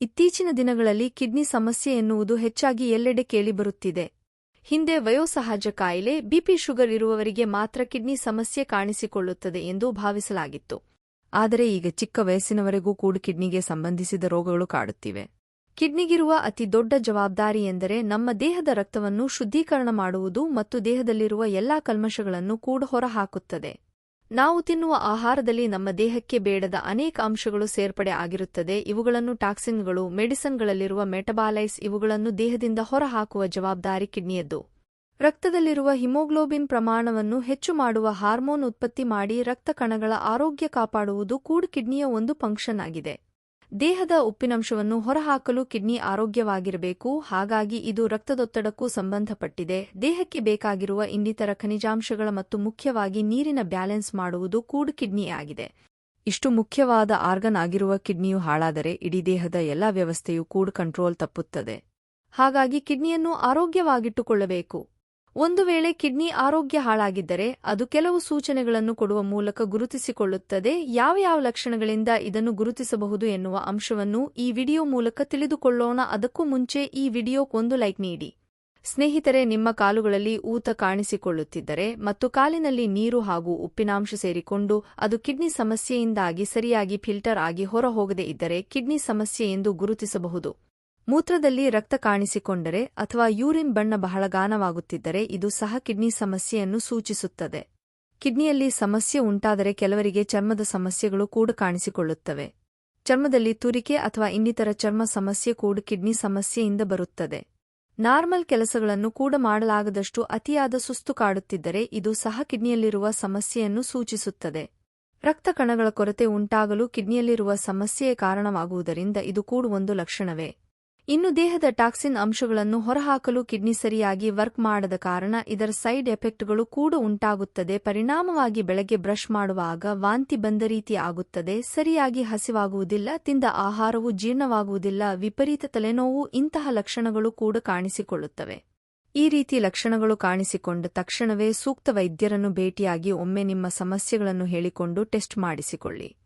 ಇತ್ತೀಚಿನ ದಿನಗಳಲ್ಲಿ ಕಿಡ್ನಿ ಸಮಸ್ಯೆ ಎನ್ನುವುದು ಹೆಚ್ಚಾಗಿ ಎಲ್ಲೆಡೆ ಕೇಳಿಬರುತ್ತಿದೆ ಹಿಂದೆ ವಯೋಸಹಜ ಕಾಯಿಲೆ ಬಿಪಿ ಶುಗರ್ ಇರುವವರಿಗೆ ಮಾತ್ರ ಕಿಡ್ನಿ ಸಮಸ್ಯೆ ಕಾಣಿಸಿಕೊಳ್ಳುತ್ತದೆ ಎಂದು ಭಾವಿಸಲಾಗಿತ್ತು. ಆದರೆ ಈಗ ಚಿಕ್ಕ ವಯಸ್ಸಿನವರೆಗೂ ಕೂಡ ಕಿಡ್ನಿಗೆ ಸಂಬಂಧಿಸಿದ ರೋಗಗಳು ಕಾಡುತ್ತಿವೆ. ಕಿಡ್ನಿಗಿರುವ ಅತಿ ದೊಡ್ಡ ಜವಾಬ್ದಾರಿ ಎಂದರೆ ನಮ್ಮ ದೇಹದ ರಕ್ತವನ್ನು ಶುದ್ಧೀಕರಣ ಮಾಡುವುದು ಮತ್ತು ದೇಹದಲ್ಲಿರುವ ಎಲ್ಲಾ ಕಲ್ಮಶಗಳನ್ನು ಕೂಡ ಹೊರಹಾಕುತ್ತದೆ. ನಾವು ತಿನ್ನುವ ಆಹಾರದಲ್ಲಿ ನಮ್ಮ ದೇಹಕ್ಕೆ ಬೇಡದ ಅನೇಕ ಅಂಶಗಳು ಸೇರ್ಪಡೆ ಆಗಿರುತ್ತದೆ. ಇವುಗಳನ್ನು ಟಾಕ್ಸಿನ್ಗಳು, ಮೆಡಿಸನ್ಗಳಲ್ಲಿರುವ ಮೆಟಬಾಲೈಸ್, ಇವುಗಳನ್ನು ದೇಹದಿಂದ ಹೊರಹಾಕುವ ಜವಾಬ್ದಾರಿ ಕಿಡ್ನಿಯದ್ದು. ರಕ್ತದಲ್ಲಿರುವ ಹಿಮೋಗ್ಲೋಬಿನ್ ಪ್ರಮಾಣವನ್ನು ಹೆಚ್ಚು ಮಾಡುವ ಹಾರ್ಮೋನ್ ಉತ್ಪತ್ತಿ ಮಾಡಿ ರಕ್ತ ಕಣಗಳ ಆರೋಗ್ಯ ಕಾಪಾಡುವುದು ಕೂಡ ಕಿಡ್ನಿಯ ಒಂದು ಫಂಕ್ಷನ್ ಆಗಿದೆ. ದೇಹದ ಉಪ್ಪಿನಂಶವನ್ನು ಹೊರಹಾಕಲು ಕಿಡ್ನಿ ಆರೋಗ್ಯವಾಗಿರಬೇಕು. ಹಾಗಾಗಿ ಇದು ರಕ್ತದೊತ್ತಡಕ್ಕೂ ಸಂಬಂಧಪಟ್ಟಿದೆ. ದೇಹಕ್ಕೆ ಬೇಕಾಗಿರುವ ಇನ್ನಿತರ ಖನಿಜಾಂಶಗಳ ಮತ್ತು ಮುಖ್ಯವಾಗಿ ನೀರಿನ ಬ್ಯಾಲೆನ್ಸ್ ಮಾಡುವುದು ಕೂಡ್ ಕಿಡ್ನಿ ಆಗಿದೆ ಇಷ್ಟು ಮುಖ್ಯವಾದ ಆರ್ಗನ್ ಆಗಿರುವ ಕಿಡ್ನಿಯು ಹಾಳಾದರೆ ಇಡೀ ದೇಹದ ಎಲ್ಲಾ ವ್ಯವಸ್ಥೆಯೂ ಕೂಡ ಕಂಟ್ರೋಲ್ ತಪ್ಪುತ್ತದೆ. ಹಾಗಾಗಿ ಕಿಡ್ನಿಯನ್ನು ಆರೋಗ್ಯವಾಗಿಟ್ಟುಕೊಳ್ಳಬೇಕು. ಒಂದು ವೇಳೆ ಕಿಡ್ನಿ ಆರೋಗ್ಯ ಹಾಳಾಗಿದ್ದರೆ ಅದು ಕೆಲವು ಸೂಚನೆಗಳನ್ನು ಕೊಡುವ ಮೂಲಕ ಗುರುತಿಸಿಕೊಳ್ಳುತ್ತದೆ. ಯಾವ ಯಾವ ಲಕ್ಷಣಗಳಿಂದ ಇದನ್ನು ಗುರುತಿಸಬಹುದು ಎನ್ನುವ ಅಂಶವನ್ನು ಈ ವಿಡಿಯೋ ಮೂಲಕ ತಿಳಿದುಕೊಳ್ಳೋಣ. ಅದಕ್ಕೂ ಮುಂಚೆ ಈ ವಿಡಿಯೋಕ್ಕೊಂದು ಲೈಕ್ ನೀಡಿ. ಸ್ನೇಹಿತರೆ, ನಿಮ್ಮ ಕಾಲುಗಳಲ್ಲಿ ಊತ ಕಾಣಿಸಿಕೊಳ್ಳುತ್ತಿದ್ದರೆ ಮತ್ತು ಕಾಲಿನಲ್ಲಿ ನೀರು ಹಾಗೂ ಉಪ್ಪಿನಾಂಶ ಸೇರಿಕೊಂಡು ಅದು ಕಿಡ್ನಿ ಸಮಸ್ಯೆಯಿಂದಾಗಿ ಸರಿಯಾಗಿ ಫಿಲ್ಟರ್ ಆಗಿ ಹೊರಹೋಗದೇ ಇದ್ದರೆ ಕಿಡ್ನಿ ಸಮಸ್ಯೆ ಎಂದು ಗುರುತಿಸಬಹುದು. ಮೂತ್ರದಲ್ಲಿ ರಕ್ತ ಕಾಣಿಸಿಕೊಂಡರೆ ಅಥವಾ ಯೂರಿನ್ ಬಣ್ಣ ಬಹಳ ಗಾನವಾಗುತ್ತಿದ್ದರೆ ಇದು ಸಹ ಕಿಡ್ನಿ ಸಮಸ್ಯೆಯನ್ನು ಸೂಚಿಸುತ್ತದೆ. ಕಿಡ್ನಿಯಲ್ಲಿ ಸಮಸ್ಯೆ ಉಂಟಾದರೆ ಕೆಲವರಿಗೆ ಚರ್ಮದ ಸಮಸ್ಯೆಗಳು ಕೂಡ ಕಾಣಿಸಿಕೊಳ್ಳುತ್ತವೆ. ಚರ್ಮದಲ್ಲಿ ತುರಿಕೆ ಅಥವಾ ಇನ್ನಿತರ ಚರ್ಮ ಸಮಸ್ಯೆ ಕೂಡ ಕಿಡ್ನಿ ಸಮಸ್ಯೆಯಿಂದ ಬರುತ್ತದೆ. ನಾರ್ಮಲ್ ಕೆಲಸಗಳನ್ನು ಕೂಡ ಮಾಡಲಾಗದಷ್ಟು ಅತಿಯಾದ ಸುಸ್ತು ಕಾಡುತ್ತಿದ್ದರೆ ಇದು ಸಹ ಕಿಡ್ನಿಯಲ್ಲಿರುವ ಸಮಸ್ಯೆಯನ್ನು ಸೂಚಿಸುತ್ತದೆ. ರಕ್ತ ಕಣಗಳ ಕೊರತೆ ಉಂಟಾಗಲು ಕಿಡ್ನಿಯಲ್ಲಿರುವ ಸಮಸ್ಯೆಯೇ ಕಾರಣವಾಗುವುದರಿಂದ ಇದು ಕೂಡ ಒಂದು ಲಕ್ಷಣವೇ. ಇನ್ನು ದೇಹದ ಟಾಕ್ಸಿನ್ ಅಂಶಗಳನ್ನು ಹೊರಹಾಕಲು ಕಿಡ್ನಿ ಸರಿಯಾಗಿ ವರ್ಕ್ ಮಾಡದ ಕಾರಣ ಇದರ ಸೈಡ್ ಎಫೆಕ್ಟ್ಗಳು ಕೂಡ ಉಂಟಾಗುತ್ತದೆ. ಪರಿಣಾಮವಾಗಿ ಬೆಳಗ್ಗೆ ಬ್ರಷ್ ಮಾಡುವಾಗ ವಾಂತಿ ಬಂದ ರೀತಿ ಆಗುತ್ತದೆ. ಸರಿಯಾಗಿ ಹಸಿವಾಗುವುದಿಲ್ಲ, ತಿಂದ ಆಹಾರವು ಜೀರ್ಣವಾಗುವುದಿಲ್ಲ, ವಿಪರೀತ ತಲೆನೋವು ಇಂತಹ ಲಕ್ಷಣಗಳು ಕೂಡ ಕಾಣಿಸಿಕೊಳ್ಳುತ್ತವೆ. ಈ ರೀತಿ ಲಕ್ಷಣಗಳು ಕಾಣಿಸಿಕೊಂಡ ತಕ್ಷಣವೇ ಸೂಕ್ತ ವೈದ್ಯರನ್ನು ಭೇಟಿಯಾಗಿ ಒಮ್ಮೆ ನಿಮ್ಮ ಸಮಸ್ಯೆಗಳನ್ನು ಹೇಳಿಕೊಂಡು ಟೆಸ್ಟ್ ಮಾಡಿಸಿಕೊಳ್ಳಿ.